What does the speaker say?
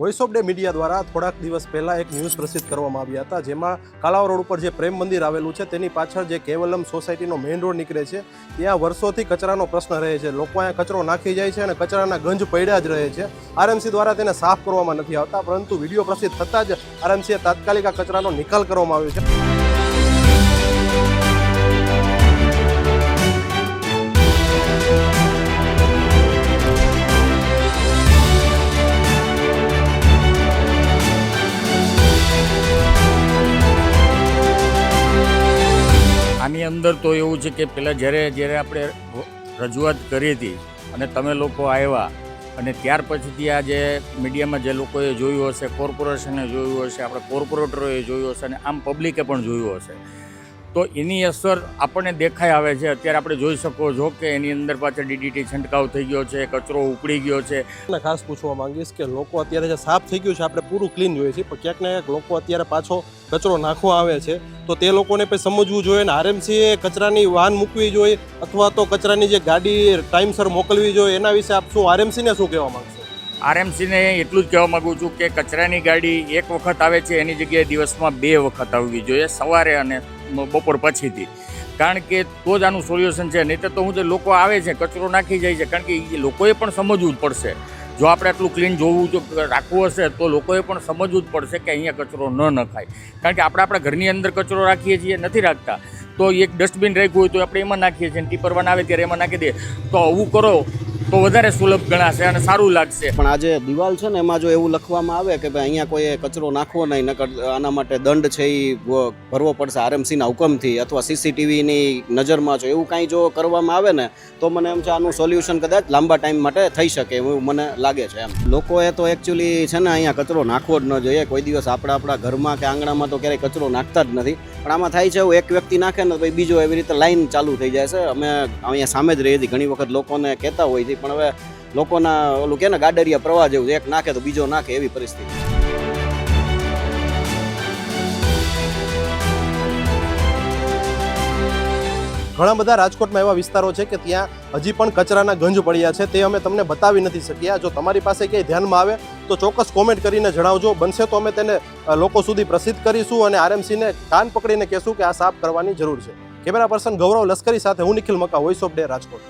Voice of day media દ્વારા થોડાક દિવસ પહેલાં એક ન્યૂઝ પ્રસિદ્ધ કરવામાં આવ્યા હતા, જેમાં કાલાવ રોડ ઉપર જે પ્રેમ મંદિર આવેલું છે, તેની પાછળ જે કેવલમ સોસાયટીનો મેઇન રોડ નીકળે છે, ત્યાં વર્ષોથી કચરાનો પ્રશ્ન રહે છે. લોકો અહીંયા કચરો નાખી જાય છે અને કચરાના ગંજ પડ્યા જ રહે છે. આરએમસી દ્વારા તેને સાફ કરવામાં નથી આવતા, પરંતુ વીડિયો પ્રસિદ્ધ થતાં જ આરએમસીએ તાત્કાલિક કચરાનો નિકાલ કરવામાં આવ્યો છે. આની અંદર તો એવું છે કે પહેલાં જ્યારે જ્યારે આપણે રજૂઆત કરી હતી અને તમે લોકો આવ્યા અને ત્યાર પછીથી આ જે મીડિયામાં જે લોકોએ જોયું હશે, કોર્પોરેશને જોયું હશે, આપણે કોર્પોરેટરોએ જોયું હશે અને આમ પબ્લિકે પણ જોયું હશે. તો એની અસર આપણને દેખાઈ આવે છે. અત્યારે આપણે જોઈ શકો છો કે એની અંદર પાછળ ડીડીટી છંટકાવ થઈ ગયો છે કચરો ઉપડી ગયો છે. અને ખાસ પૂછવા માંગીશ કે લોકો અત્યારે જે સાફ થઈ ગયું છે આપણે પૂરું ક્લીન જોઈએ છીએ પણ ક્યાંક ને ક્યાંક લોકો અત્યારે પાછો કચરો નાખવા આવે છે. તો તે લોકોને પછી સમજવું જોઈએ અને આરએમસીએ કચરાની વાહન મૂકવી જોઈએ અથવા તો કચરાની જે ગાડી ટાઈમસર મોકલવી જોઈએ એના વિશે આપ શું આરએમસીને શું કહેવા માગશો? આરએમસીને એટલું જ કહેવા માગું છું કે કચરાની ગાડી એક વખત આવે છે એની જગ્યાએ દિવસમાં બે વખત આવવી જોઈએ સવારે અને બપોર પછીથી. કારણ કે તો જ આનું સોલ્યુશન છે. નહીં તો હું જે લોકો આવે છે, કચરો નાખી જાય છે. કારણ કે એ લોકોએ પણ સમજવું જ પડશે. જો આપણે આટલું ક્લીન જોવું જો રાખવું હશે, તો લોકોએ પણ સમજવું જ પડશે કે અહીંયા કચરો ન નખાય. કારણ કે આપણે આપણા ઘરની અંદર કચરો રાખીએ છીએ, નથી રાખતા. તો એક ડસ્ટબિન રાખ્યું હોય તો આપણે એમાં નાખીએ છીએ. ટીપરવાન આવે ત્યારે એમાં નાખી દઈએ તો આવું કરો. તો વધારે સુલભ ગણાશે અને સારું લાગશે. પણ આજે દિવાલ છે ને એમાં જો એવું લખવામાં આવે કે ભાઈ અહીંયા કોઈએ કચરો નાખવો નહીં, નકર આના માટે દંડ છે એ ભરવો પડશે આરએમસીના હુકમથી અથવા સીસીટીવીની નજરમાં જો એવું કાંઈ જો કરવામાં આવે ને, તો મને એમ છે આનું સોલ્યુશન કદાચ લાંબા ટાઈમ માટે થઈ શકે એવું મને લાગે છે એમ. લોકોએ તો એકચ્યુઅલી છે ને અહીંયા કચરો નાખવો જ ન જોઈએ. કોઈ દિવસ આપણા આપણા ઘરમાં કે આંગણામાં તો ક્યારેય કચરો નાખતા જ નથી. પણ આમાં થાય છે એવું એક વ્યક્તિ નાખે ને તો બીજો એવી રીતે લાઈન ચાલુ થઈ જાય છે. અમે અહીંયા સામે જ રહીએ છીએ ઘણી વખત લોકોને કહેતા હોય છે પણ હવે લોકોના ઓલું કે ને, ગાડરિયા પ્રવાહ જેવું એક નાખે તો બીજો નાખે એવી પરિસ્થિતિ. ઘણા બધા રાજકોટમાં એવા વિસ્તારો છે કે ત્યાં હજી પણ કચરાના ગંજ પડ્યા છે. તે અમે તમને બતાવી નથી શક્યા. જો તમારી પાસે ક્યાંય ધ્યાનમાં આવે, તો ચોક્કસ કોમેન્ટ કરીને જણાવજો. બનશે તો અમે તેને લોકો સુધી પ્રસિદ્ધ કરીશું અને આરએમસીને કાન પકડીને કહેશું કે આ સાફ કરવાની જરૂર છે. કેમેરા પર્સન ગૌરવ લશ્કરી સાથે હું Nikhil Maka voice of day Rajkot.